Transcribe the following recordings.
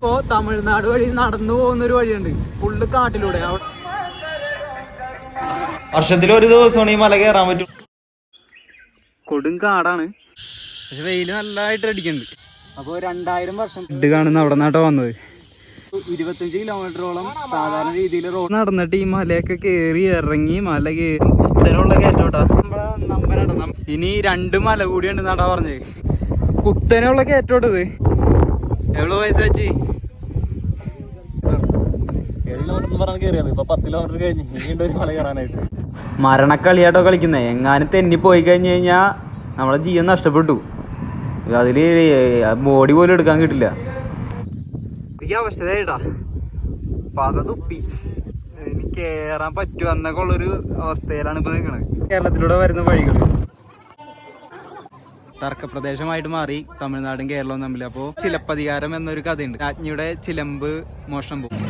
ഇപ്പോ തമിഴ്നാട് വഴി നടന്നു പോകുന്ന ഒരു വഴിയുണ്ട്. ഫുള്ള് കാട്ടിലൂടെ. വർഷത്തിൽ ഒരു ദിവസമാണ് ഈ മല കയറാൻ പറ്റും കൊടും കാടാണ്. പക്ഷെ വെയിൽ നല്ലതായിട്ട് അടിക്കുന്നുണ്ട്. അപ്പോൾ രണ്ടായിരം വർഷം ഇത് കാണുന്ന അവിടെ നിന്നാട്ടോ വന്നത്. ഇരുപത്തഞ്ച് കിലോമീറ്ററോളം സാധാരണ രീതിയിൽ റോഡ് നടന്നിട്ട് ഈ മലയൊക്കെ കയറി ഇറങ്ങി മല കേറി ഇത്തരമുള്ള കയറ്റോട്ടാ. ഇനി രണ്ട് മല കൂടിയുണ്ട് നടാ പറഞ്ഞത്. കുത്തനെയുള്ള കയറ്റോട്ടത്. ഏഴ് കിലോമീറ്റർ പറഞ്ഞാണ് കയറിയത് ഇപ്പൊ പത്ത് കിലോമീറ്റർ കഴിഞ്ഞ്. ഇനിയുണ്ട് ഒരു മല കയറാനായിട്ട്. മരണക്കളിയാട്ടോ കളിക്കുന്നത് എങ്ങാനും തെന്നി പോയി കഴിഞ്ഞു കഴിഞ്ഞാൽ നമ്മളെ ജീവൻ നഷ്ടപ്പെട്ടു. അതിൽ ബോഡി പോലും എടുക്കാൻ കിട്ടില്ല. എനിക്ക് അവസ്ഥതേട്ടാ പത എനിക്ക് കയറാൻ പറ്റുമോ എന്നൊക്കെ ഉള്ളൊരു അവസ്ഥയിലാണ് ഇപ്പൊ നിൽക്കുന്നത് കേരളത്തിലൂടെ വരുന്ന വഴികൾ തർക്കപ്രദേശമായിട്ട് മാറി തമിഴ്നാടും കേരളവും തമ്മിൽ അപ്പോൾ ചിലപ്പതികാരം എന്നൊരു കഥയുണ്ട്. രാജ്ഞിയുടെ ചിലമ്പ് മോഷണം പോകും.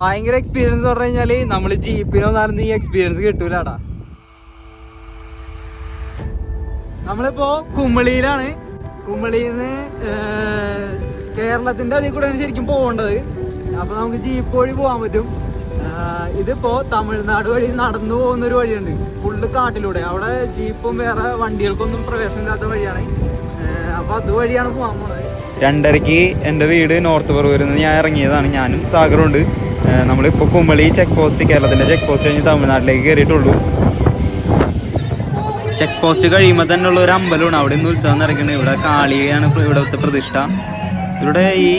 ഭയങ്കര എക്സ്പീരിയൻസ് പറഞ്ഞു കഴിഞ്ഞാൽ നമ്മൾ ജീപ്പിനോ നടന്ന് ഈ എക്സ്പീരിയൻസ് കിട്ടൂലാടാ. നമ്മളിപ്പോ കുമളിയിലാണ്. കുമളിന്ന് കേരളത്തിന്റെ അതിൽ കൂടെയാണ് ശരിക്കും പോകേണ്ടത്. അപ്പൊ നമുക്ക് ജീപ്പ് വഴി പോകാൻ പറ്റും. ഇതിപ്പോ തമിഴ്നാട് വഴി നടന്നു പോകുന്ന ഒരു വഴിയുണ്ട്. ഫുള്ള് കാട്ടിലൂടെ. അവിടെ ജീപ്പും വേറെ വണ്ടികൾക്കൊന്നും പ്രവേശനമില്ലാത്ത വഴിയാണ്. അപ്പൊ അതുവഴിയാണ് പോകാൻ പോണത്. രണ്ടരയ്ക്ക് എന്റെ വീട് നോർത്ത് പറവൂരിൽ നിന്ന് ഞാൻ ഇറങ്ങിയതാണ്. ഞാനും സാഗറുണ്ട് നമ്മളിപ്പോൾ കുമ്പളി ചെക്ക് പോസ്റ്റ് കേരളത്തിന്റെ ചെക്ക് പോസ്റ്റ് കഴിഞ്ഞ് തമിഴ്നാട്ടിലേക്ക് കയറിയിട്ടുള്ളൂ ചെക്ക് പോസ്റ്റ് കഴിയുമ്പോൾ തന്നെ ഉള്ള ഒരു അമ്പലമാണ്. അവിടെ നിന്ന് ഉത്സവം നടക്കുന്നത് ഇവിടെ കാളിയാണ് ഇവിടുത്തെ പ്രതിഷ്ഠ. ഇവിടെ ഈ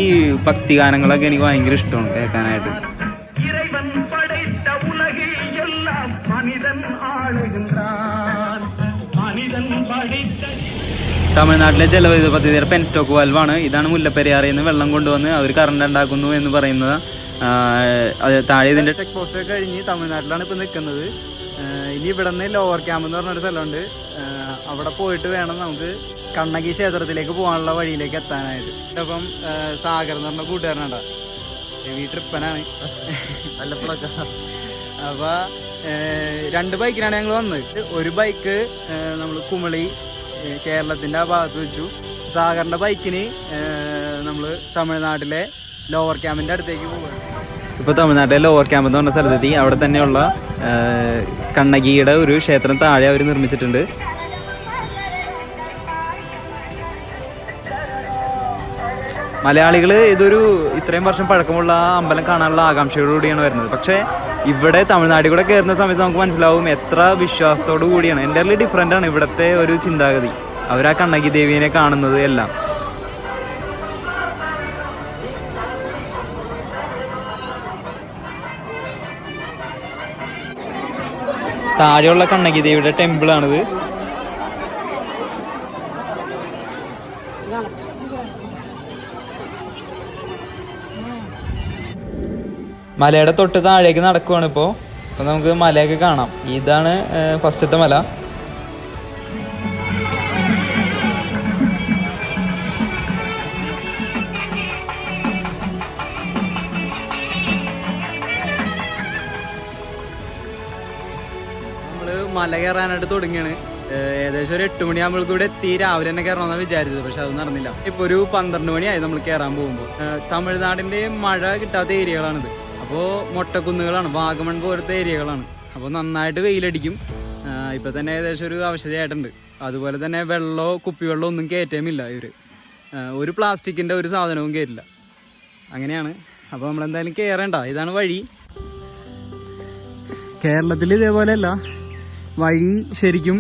ഭക്തിഗാനങ്ങളൊക്കെ എനിക്ക് ഭയങ്കര ഇഷ്ടമാണ് കേൾക്കാനായിട്ട്. തമിഴ്നാട്ടിലെ ജലവൈദ്യുത പദ്ധതിയുടെ പെൻസ്റ്റോക്ക് വാൽവാണ് ഇതാണ് മുല്ലപ്പെരിയാറിൽ നിന്ന് വെള്ളം കൊണ്ടുവന്ന് അവർ കറണ്ട് ഉണ്ടാക്കുന്നു എന്ന് പറയുന്നത്. താഴെ ഇതിന്റെ ചെക്ക് പോസ്റ്റ് കഴിഞ്ഞ് തമിഴ്നാട്ടിലാണ് ഇപ്പൊ നിൽക്കുന്നത് ഇനി ഇവിടെ നിന്ന് ലോവർ ക്യാമ്പ് എന്ന് പറഞ്ഞൊരു സ്ഥലമുണ്ട്. അവിടെ പോയിട്ട് വേണം നമുക്ക് കണ്ണകി ക്ഷേത്രത്തിലേക്ക് പോകാനുള്ള വഴിയിലേക്ക് എത്താനായിട്ട്. അപ്പം സാഗർ എന്ന് പറഞ്ഞ കൂട്ടുകാരനുണ്ടാ. ഈ ട്രിപ്പനാണ്. അപ്പൊ രണ്ട് ബൈക്കിനാണ് ഞങ്ങൾ വന്നത്. ഒരു ബൈക്ക് നമ്മൾ കുമളി കേരളത്തിന്റെ ആ ഭാഗത്ത് വെച്ചു. സാഗറിന്റെ ബൈക്കിന് നമ്മൾ തമിഴ്നാട്ടിലെ ലോവർ ക്യാമ്പിന്റെ അടുത്തേക്ക് പോവുക ഇപ്പൊ തമിഴ്നാട്ടിലെ ലോവർ ക്യാമ്പ് എന്ന് പറഞ്ഞ സ്ഥലത്തെത്തി. അവിടെ തന്നെയുള്ള കണ്ണകിയുടെ ഒരു ക്ഷേത്രം താഴെ അവർ നിർമ്മിച്ചിട്ടുണ്ട്. മലയാളികൾ ഇതൊരു ഇത്രയും വർഷം പഴക്കമുള്ള അമ്പലം കാണാനുള്ള ആകാംക്ഷയോടുകൂടിയാണ് വരുന്നത്. പക്ഷേ ഇവിടെ തമിഴ്നാട്ടിൽ കൂടെ കയറുന്ന സമയത്ത് നമുക്ക് മനസ്സിലാവും എത്ര വിശ്വാസത്തോടു കൂടിയാണ്. എന്റെ ഡിഫറെന്റ് ആണ് ഇവിടുത്തെ ഒരു ചിന്താഗതി. അവർ ആ കണ്ണകി ദേവീനെ കാണുന്നത് എല്ലാം. താഴെയുള്ള കണ്ണകി ദേവിയുടെ ടെമ്പിൾ ആണിത്. മലയുടെ തൊട്ട് താഴേക്ക് നടക്കുവാണ് ഇപ്പോൾ അപ്പോൾ നമുക്ക് മലയൊക്കെ കാണാം. ഇതാണ് ഫസ്റ്റത്തെ മല. മല കയറാനായിട്ട് തുടങ്ങിയാണ്. ഏകദേശം ഒരു എട്ട് മണിയാകുമ്പോൾ കൂടെ എത്തി. രാവിലെ തന്നെ കയറണമെന്നാണ് വിചാരിച്ചത് പക്ഷെ അത് നടന്നില്ല. ഇപ്പൊ ഒരു പന്ത്രണ്ട് മണിയായി നമ്മൾ കയറാൻ പോകുമ്പോൾ. തമിഴ്നാടിന്റെ മഴ കിട്ടാത്ത ഏരിയകളാണിത്. അപ്പോ മൊട്ടക്കുന്നുകളാണ് വാഗമൺ പോലത്തെ ഏരിയകളാണ്. അപ്പോൾ നന്നായിട്ട് വെയിലടിക്കും. ഇപ്പൊ തന്നെ ഏകദേശം ഒരു ആവശ്യതയായിട്ടുണ്ട് അതുപോലെ തന്നെ വെള്ളമോ കുപ്പിവെള്ളമോ ഒന്നും കയറ്റമില്ല ഇവർ. ഒരു പ്ലാസ്റ്റിക്കിന്റെ ഒരു സാധനവും കയറ്റില്ല. അങ്ങനെയാണ്. അപ്പോൾ നമ്മളെന്തായാലും കയറേണ്ട. ഇതാണ് വഴി. കേരളത്തിൽ ഇതേപോലെയല്ല. വഴി ശരിക്കും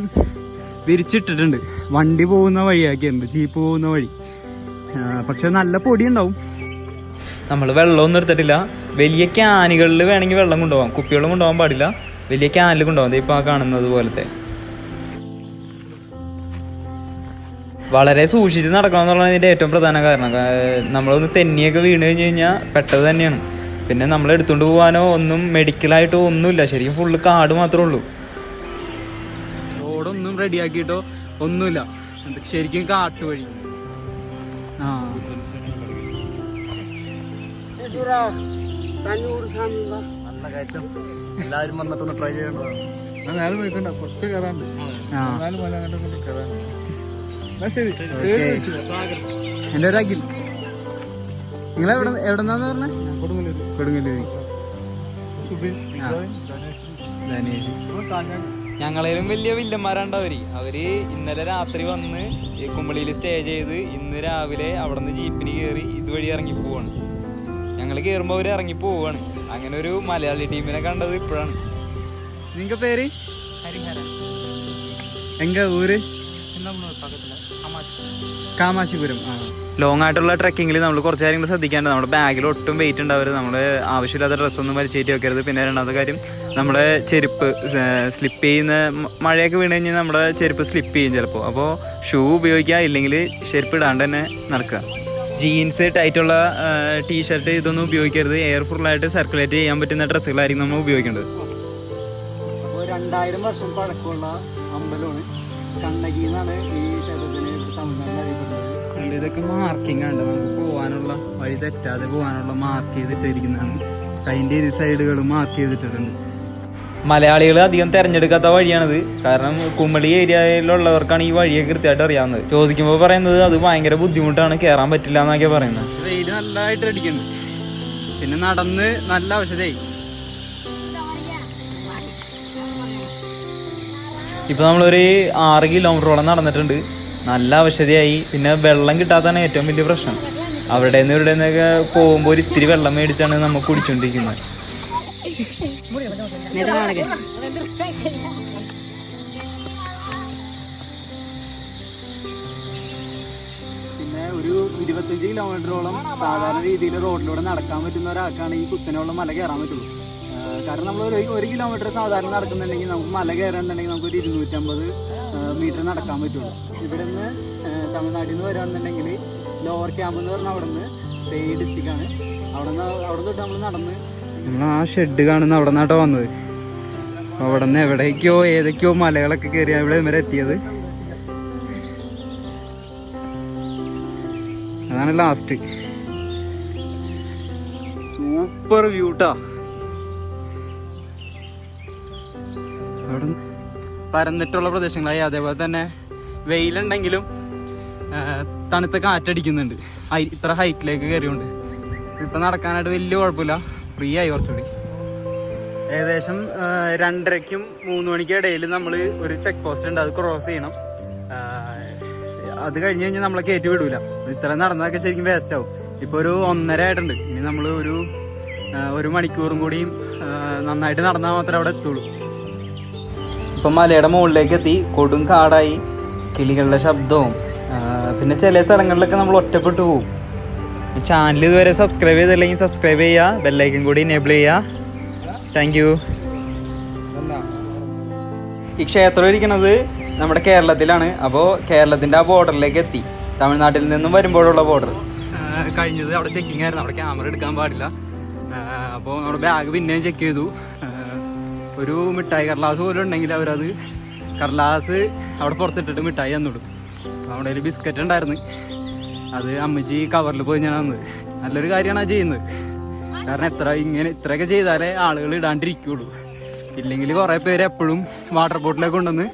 വിരിച്ചിട്ടിട്ടുണ്ട്. വണ്ടി പോകുന്ന വഴിയാക്കിയിട്ടുണ്ട് ജീപ്പ് പോകുന്ന വഴി. പക്ഷെ നല്ല പൊടി ഉണ്ടാവും നമ്മൾ വെള്ളമൊന്നും എടുത്തിട്ടില്ല. വലിയ ക്യാനുകളിൽ വേണമെങ്കിൽ വെള്ളം കൊണ്ടുപോകാം. കുപ്പികളും കൊണ്ടുപോകാൻ പാടില്ല. വലിയ ക്യാനിൽ കൊണ്ടുപോകാം. ഇപ്പോൾ ആ കാണുന്നത് പോലത്തെ. വളരെ സൂക്ഷിച്ച് നടക്കണം എന്നുള്ളതാണ് ഇതിന്റെ ഏറ്റവും പ്രധാന കാരണം. നമ്മളൊന്ന് തെന്നിയൊക്കെ വീണ് കഴിഞ്ഞ് കഴിഞ്ഞാൽ പെട്ടത് തന്നെയാണ്. പിന്നെ നമ്മൾ എടുത്തുകൊണ്ട് പോകാനോ ഒന്നും മെഡിക്കലായിട്ടോ ഒന്നുമില്ല. ശരിക്കും ഫുള്ള് കാട് മാത്രമേ ഉള്ളൂ. റെഡിയാക്കിയിട്ടോ? ഒന്നുമില്ല. ശരിക്കും കാട്ടുവഴി ആ. എല്ലാവരും വന്നിട്ടൊന്ന് ട്രൈ ചെയ്യേണ്ടതാണ് ആ. നാല് മല അങ്ങോട്ടും ശരി. എന്റെ നിങ്ങൾ എവിടെ എവിടെന്നാന്ന് പറഞ്ഞേ? കൊടുങ്ങല്ലൂര്. ആ. ധനേഷ്. ഞങ്ങളേലും വലിയ വില്ലന്മാരാണ്ടവര്. അവർ ഇന്നലെ രാത്രി വന്ന് ഈ കുമ്പളിയിൽ സ്റ്റേ ചെയ്ത് ഇന്ന് രാവിലെ അവിടെ നിന്ന് ജീപ്പിന് കയറി ഇതുവഴി ഇറങ്ങി പോവാണ്. ഞങ്ങൾ കയറുമ്പോൾ അവർ ഇറങ്ങി പോവാണ്. അങ്ങനെ ഒരു മലയാളി ടീമിനെ കണ്ടത് ഇപ്പോഴാണ്. നിങ്ങ പേര്? എങ്ക ഊര്? കാമാശിപുരം ആ. ലോങ് ആയിട്ടുള്ള ട്രക്കിങ്ങിൽ നമ്മൾ കുറച്ച് കാര്യങ്ങൾ ശ്രദ്ധിക്കേണ്ടത്. നമ്മുടെ ബാഗിൽ ഒട്ടും വെയിറ്റ് ഉണ്ടാവരുത്. നമ്മൾ ആവശ്യമില്ലാത്ത ഡ്രസ്സൊന്നും വലിച്ചേറ്റി വെക്കരുത്. പിന്നെ രണ്ടാമത്തെ കാര്യം നമ്മുടെ ചെരുപ്പ് സ്ലിപ്പ് ചെയ്യുന്ന മഴയൊക്കെ വീണ് കഴിഞ്ഞാൽ നമ്മുടെ ചെരുപ്പ് സ്ലിപ്പ് ചെയ്യും ചിലപ്പോൾ അപ്പോൾ ഷൂ ഉപയോഗിക്കുക ഇല്ലെങ്കിൽ ചെരുപ്പ് ഇടാണ്ട് തന്നെ നടക്കുക. ജീൻസ് ടൈറ്റുള്ള ടീഷർട്ട് ഇതൊന്നും ഉപയോഗിക്കരുത്. എയർ ഫുള്ളായിട്ട് സർക്കുലേറ്റ് ചെയ്യാൻ പറ്റുന്ന ഡ്രസ്സുകളായിരിക്കും നമ്മൾ ഉപയോഗിക്കേണ്ടത്. രണ്ടായിരം വർഷം പഴക്കമുള്ള അമ്പലമാണ്. കണ്ണകി എന്നാണ് ഈ കണ്ട് ഇതൊക്കെ മാർക്കിംഗ് ആണ്. നമുക്ക് പോകാനുള്ള വഴി തെറ്റാതെ പോകാനുള്ള മാർക്ക് ചെയ്തിട്ടിരിക്കുന്നതാണ്. അതിന്റെ ഇരു സൈഡുകൾ മാർക്ക് ചെയ്തിട്ടുണ്ട് മലയാളികൾ അധികം തിരഞ്ഞെടുക്കാത്ത വഴിയാണിത്. കാരണം കുമ്മളി ഏരിയയിലുള്ളവർക്കാണ് ഈ വഴിയെ കൃത്യമായിട്ട് അറിയാവുന്നത്. ചോദിക്കുമ്പോൾ പറയുന്നത് അത് ഭയങ്കര ബുദ്ധിമുട്ടാണ് കയറാൻ പറ്റില്ല എന്നൊക്കെ പറയുന്നത്. വെയിൽ നല്ലതായിട്ട് അടിക്കുന്നു. പിന്നെ നടന്ന് നല്ല ഔഷധമായി ഇപ്പൊ നമ്മളൊരു ആറ് കിലോമീറ്ററോളം നടന്നിട്ടുണ്ട്. നല്ല ഔഷധിയായി. പിന്നെ വെള്ളം കിട്ടാത്തതാണ് ഏറ്റവും വലിയ പ്രശ്നം. അവിടെ നിന്ന് ഇവിടെ നിന്നൊക്കെ പോകുമ്പോൾ ഒരു ഇത്തിരി വെള്ളം മേടിച്ചാണ് നമ്മൾ കുടിച്ചോണ്ടിരിക്കുന്നത് പിന്നെ ഒരു ഇരുപത്തഞ്ച് കിലോമീറ്ററോളം സാധാരണ രീതിയിൽ റോഡിലൂടെ നടക്കാൻ പറ്റുന്ന ഒരാൾക്കാണ് ഈ കുത്തനെയുള്ള മല കയറാൻ പറ്റുള്ളൂ. കാരണം നമ്മൾ ഒരു ഒരു കിലോമീറ്റർ സാധാരണ നടക്കുന്നുണ്ടെങ്കിൽ നമുക്ക് മല കയറാന്നുണ്ടെങ്കിൽ നമുക്ക് ഒരു ഇരുന്നൂറ്റമ്പത് മീറ്റർ നടക്കാൻ പറ്റുള്ളൂ. ഇവിടെ നിന്ന് തമിഴ്നാട്ടിൽ നിന്ന് വരികയാണെന്നുണ്ടെങ്കിൽ ലോവർ ക്യാമ്പ് എന്ന് പറഞ്ഞാൽ അവിടെ നിന്ന് തേ ഡിസ്ട്രിക്റ്റ് ആണ്. അവിടെ നിന്ന് അവിടെ തൊട്ട് നമ്മൾ നടന്ന് നമ്മൾ ആ ഷെഡ് കാണുന്ന അവിടെ നിന്നാട്ടോ വന്നത്? അവിടെ നിന്ന് എവിടേക്കോ ഏതൊക്കെയോ മലകളൊക്കെ കയറി അവിടെ വരെ എത്തിയത്. അതാണ് ലാസ്റ്റ് സൂപ്പർ വ്യൂട്ടാ പരന്നിട്ടുള്ള പ്രദേശങ്ങളായി. അതേപോലെ തന്നെ വെയിലുണ്ടെങ്കിലും തണുത്ത കാറ്റടിക്കുന്നുണ്ട്. ഇത്ര ഹൈറ്റിലേക്ക് കയറിയുണ്ട്. ഇപ്പൊ നടക്കാനായിട്ട് വലിയ കുഴപ്പമില്ല. ഫ്രീ ആയി കുറച്ചുകൂടി. ഏകദേശം രണ്ടരയ്ക്കും മൂന്ന് മണിക്കും ഇടയിൽ നമ്മൾ ഒരു ചെക്ക് പോസ്റ്റ് ഉണ്ട്. അത് ക്രോസ് ചെയ്യണം. അത് കഴിഞ്ഞ് കഴിഞ്ഞാൽ നമ്മളെ കയറ്റി വിടൂല. ഇത്ര നടന്നതൊക്കെ ശരിക്കും വേസ്റ്റ് ആവും. ഇപ്പൊ ഒരു ഒന്നര ആയിട്ടുണ്ട്. ഇനി നമ്മൾ ഒരു ഒരു മണിക്കൂറും കൂടിയും നന്നായിട്ട് നടന്നാൽ മാത്രമേ അവിടെ എത്തുള്ളൂ. ഇപ്പം മലയുടെ മുകളിലേക്ക് എത്തി കൊടും കാടായി കിളികളുടെ ശബ്ദവും പിന്നെ ചില സ്ഥലങ്ങളിലൊക്കെ നമ്മൾ ഒറ്റപ്പെട്ടു പോകും ചാനൽ ഇതുവരെ സബ്സ്ക്രൈബ് ചെയ്തില്ലെങ്കിൽ സബ്സ്ക്രൈബ് ചെയ്യുക ബെല്ലൈക്കൻ കൂടി എനേബിൾ ചെയ്യുക. താങ്ക് യു ഈ ക്ഷേത്രം ഇരിക്കുന്നത് നമ്മുടെ കേരളത്തിലാണ്. അപ്പോൾ കേരളത്തിന്റെ ആ ബോർഡറിലേക്ക് എത്തി. തമിഴ്നാട്ടിൽ നിന്നും വരുമ്പോഴുള്ള ബോർഡർ കഴിഞ്ഞത് അവിടെ ചെക്കിംഗ് ആയിരുന്നു. അവിടെ ക്യാമറ എടുക്കാൻ പാടില്ല. അപ്പോൾ നമ്മുടെ ബാഗ് പിന്നെയും ചെക്ക് ചെയ്തു. ഒരു മിഠായി കടലാസ് പോലും ഉണ്ടെങ്കിൽ അവരത് കടലാസ് അവിടെ പുറത്തിട്ടിട്ട് മിഠായി തന്നിടും അപ്പോൾ അവിടെ ഒരു ബിസ്ക്കറ്റ് ഉണ്ടായിരുന്നു. അത് അമ്മച്ചി കവറിൽ പോയി ഞാൻ തന്നത്. നല്ലൊരു കാര്യമാണ് ചെയ്യുന്നത്. കാരണം എത്ര ഇങ്ങനെ ഇത്രയൊക്കെ ചെയ്താലേ ആളുകൾ ഇടാണ്ടിരിക്കുള്ളൂ. ഇല്ലെങ്കിൽ കുറേ പേര് എപ്പോഴും വാട്ടർ ബോട്ടിലൊക്കെ കൊണ്ടുവന്ന്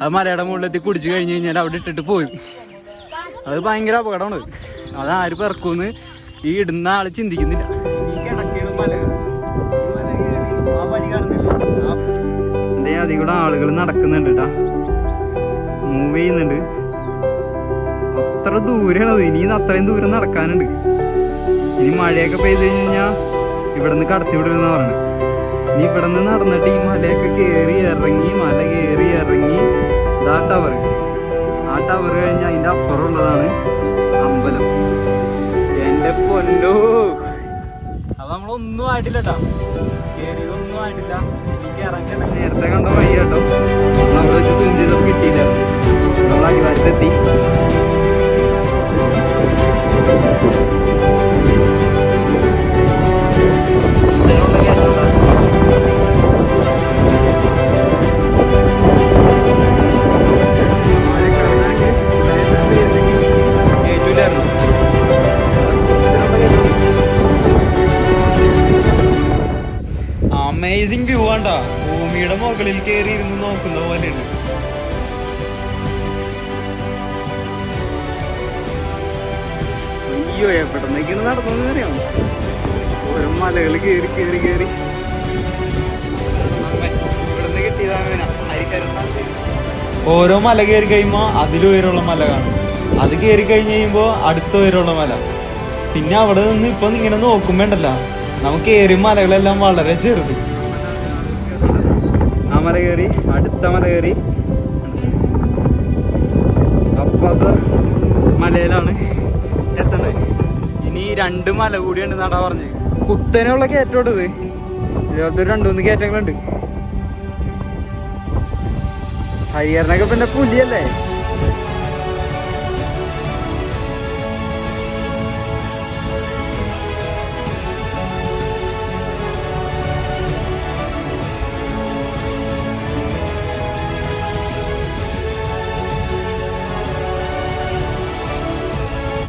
അത് മലയുടെ മുകളിലെത്തി കുടിച്ചു കഴിഞ്ഞ് കഴിഞ്ഞാൽ അവിടെ ഇട്ടിട്ട് പോയി അത് ഭയങ്കര അപകടമാണ്. അത് ആര് പെറക്കൂന്ന് ഈ ഇടുന്ന ആൾ ചിന്തിക്കുന്നില്ല. ഈ കിടക്കയുടെ മലകൾ അതിൽ കൂടെ ആളുകൾ നടക്കുന്നുണ്ട് മൂവ് ചെയ്യുന്നുണ്ട്. അത്ര ദൂരെയാണത്. ഇനി അത്രയും ദൂരം നടക്കാനുണ്ട്. ഇനി മഴയൊക്കെ പെയ്ത് കഴിഞ്ഞാൽ ഇവിടെ നിന്ന് കടത്തി വിടരുന്ന പറഞ്ഞു ഇനി ഇവിടെ നിന്ന് നടന്നിട്ട് ഈ മലയൊക്കെ കയറി ഇറങ്ങി മല കയറി ഇറങ്ങി. ഇതാ ടവർ ആ ടവർ കഴിഞ്ഞാൽ അതിന്റെ അപ്പുറമുള്ളതാണ് അമ്പലം. എന്റെ പൊന്നോ. അത് നമ്മളൊന്നും ആയിട്ടില്ല കേട്ടോ കേറിയതൊന്നും ആയിട്ടില്ല. നേരത്തെ കണ്ട വഴി കേട്ടോ നമ്മൾ വെച്ച് സ്വിം ചെയ്തപ്പോൾ കിട്ടിയില്ല. നമ്മൾ അടിവാരത്തെത്തി. മുകളിൽ കയറി ഇരുന്ന് നോക്കുന്ന പോലെയാണ് അയ്യോ എവിടെന്നൊക്കെയാണ് നടന്നത് അറിയാം ഓരോ മലകൾ കയറി കയറി കയറി. ഇവിടുന്ന് കിട്ടിയതാണ് ഓരോ മല കയറി കഴിയുമ്പോൾ അതിലുയരമുള്ള മല കാണും. അത് കയറി കഴിഞ്ഞ് കഴിയുമ്പോൾ അടുത്ത ഉയരമുള്ള മല. പിന്നെ അവിടെ നിന്ന് ഇപ്പൊ ഇങ്ങനെ നോക്കുമ്പോണ്ടല്ല നമുക്ക് ഏറിയ മലകളെല്ലാം വളരെ ചെറുത്. മല കയറി അടുത്ത മല കയറി. അപ്പുറത്തെ മലയിലാണ് എത്തണത് ഇനി രണ്ട് മല കൂടിയുണ്ട് നടാ പറഞ്ഞത്. കുത്തനെയുള്ള കയറ്റോട്ട് ഇത്. ഇതുപോലത്തെ ഒരു രണ്ടു മൂന്ന് കയറ്റങ്ങളുണ്ട്. ഹരിഹരനൊക്കെ പിന്നെ പുലിയല്ലേ?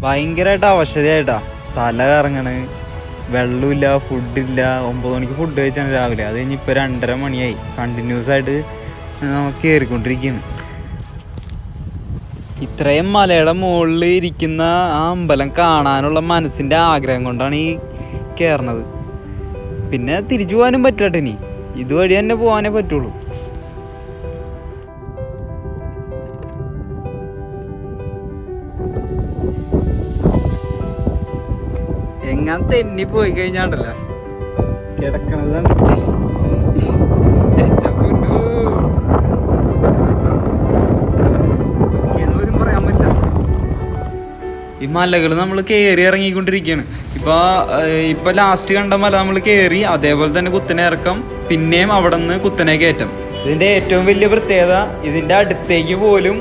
ഭയങ്കരമായിട്ട് അവശതയായിട്ടാ. തല കറങ്ങണ്. വെള്ളമില്ല ഫുഡില്ല ഒമ്പത് മണിക്ക് ഫുഡ് കഴിച്ചാണ് രാവിലെ. അത് കഴിഞ്ഞ് ഇപ്പൊ രണ്ടര മണിയായി. കണ്ടിന്യൂസ് ആയിട്ട് നമുക്ക് കയറിക്കൊണ്ടിരിക്കുകയാണ് ഇത്രയും മലയുടെ മുകളിൽ ഇരിക്കുന്ന ആ അമ്പലം കാണാനുള്ള മനസ്സിന്റെ ആഗ്രഹം കൊണ്ടാണ് ഈ കയറണത് പിന്നെ തിരിച്ചു പോകാനും പറ്റട്ടെ ഇനി. ഇതുവഴി തന്നെ പോകാനേ പറ്റുള്ളൂ. തെന്നി. പോയി കഴിഞ്ഞാണ്ടല്ലോ കിടക്കണതാണ് ഈ മലകൾ നമ്മൾ കയറി ഇറങ്ങിക്കൊണ്ടിരിക്കുകയാണ് ഇപ്പൊ ഇപ്പൊ ലാസ്റ്റ് കണ്ട മല നമ്മൾ കയറി അതേപോലെ തന്നെ കുത്തനെ ഇറക്കം പിന്നെയും അവിടെ നിന്ന് കുത്തനെ കയറ്റം. ഇതിന്റെ ഏറ്റവും വലിയ പ്രത്യേകത ഇതിന്റെ അടുത്തേക്ക് പോലും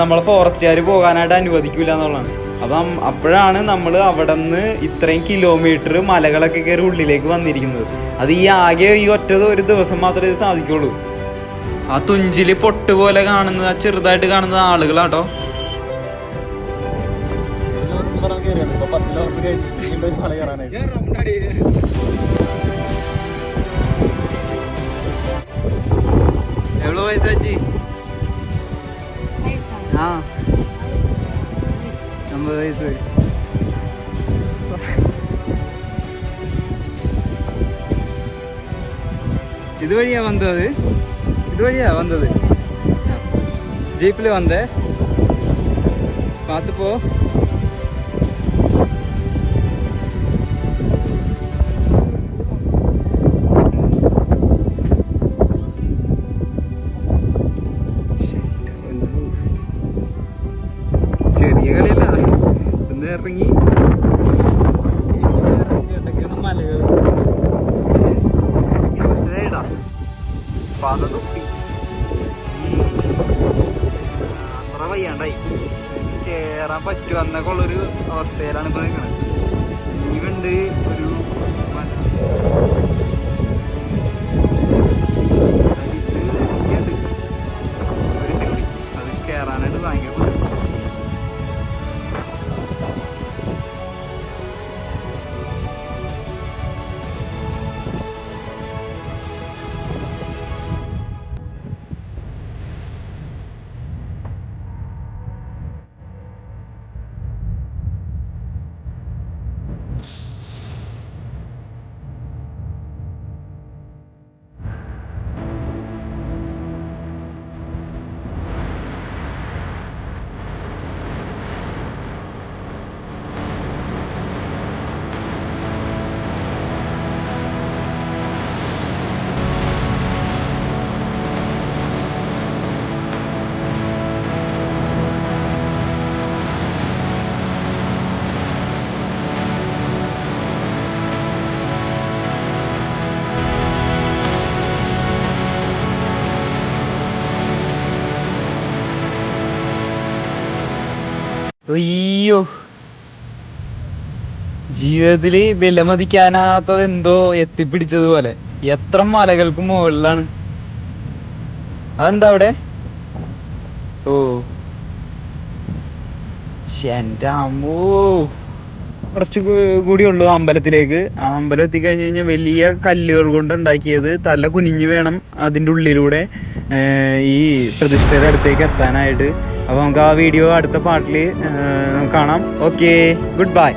നമ്മളെ ഫോറസ്റ്റുകാർ പോകാനായിട്ട് അനുവദിക്കില്ല എന്നുള്ളതാണ്. അപ്പം അപ്പോഴാണ് നമ്മൾ അവിടെ നിന്ന് ഇത്രയും കിലോമീറ്റർ മലകളൊക്കെ കയറി ഉള്ളിലേക്ക് വന്നിരിക്കുന്നത്. അത് ഈ ആകെ ഈ ഒറ്റ ഒരു ദിവസം മാത്രമേ ഇത് സാധിക്കുള്ളൂ. ആ തുഞ്ചിൽ പൊട്ട് പോലെ കാണുന്നത് ആ ചെറുതായിട്ട് കാണുന്നത് ആളുകളാട്ടോ. എവ്വളോ വയസ്സാച്ചി ആ. ஐம்பது வயசு oh". இது வழியா வந்தது. இது வழியா வந்தது. ஜீப்ல வந்த. பார்த்துப்போ. വയ്യാണ്ടായി. കേറാൻ പറ്റുമോ എന്നൊക്കെ ഉള്ളൊരു അവസ്ഥയിലാണ് ഇപ്പൊ നിൽക്കുന്നത് ലീവുണ്ട് ഒരു അയ്യോ. ജീവിതത്തിൽ വിലമതിക്കാനാത്തത് എന്തോ എത്തിപ്പിടിച്ചതുപോലെ. എത്ര മലകൾക്ക് മുകളിലാണ്. അതെന്താ അവിടെ? ഓ. എന്റെ അമ്മോ. കുറച്ച് കൂടി ഉള്ളൂ അമ്പലത്തിലേക്ക്. ആ അമ്പലം എത്തിക്കഴിഞ്ഞ് കഴിഞ്ഞാൽ വലിയ കല്ലുകൾ കൊണ്ട് ഉണ്ടാക്കിയത് തല കുനിഞ്ഞു വേണം അതിന്റെ ഉള്ളിലൂടെ ഈ പ്രതിഷ്ഠയുടെ അടുത്തേക്ക് എത്താനായിട്ട്. അപ്പോൾ നമുക്ക് ആ വീഡിയോ അടുത്ത പാട്ടിൽ കാണാം. Okay good bye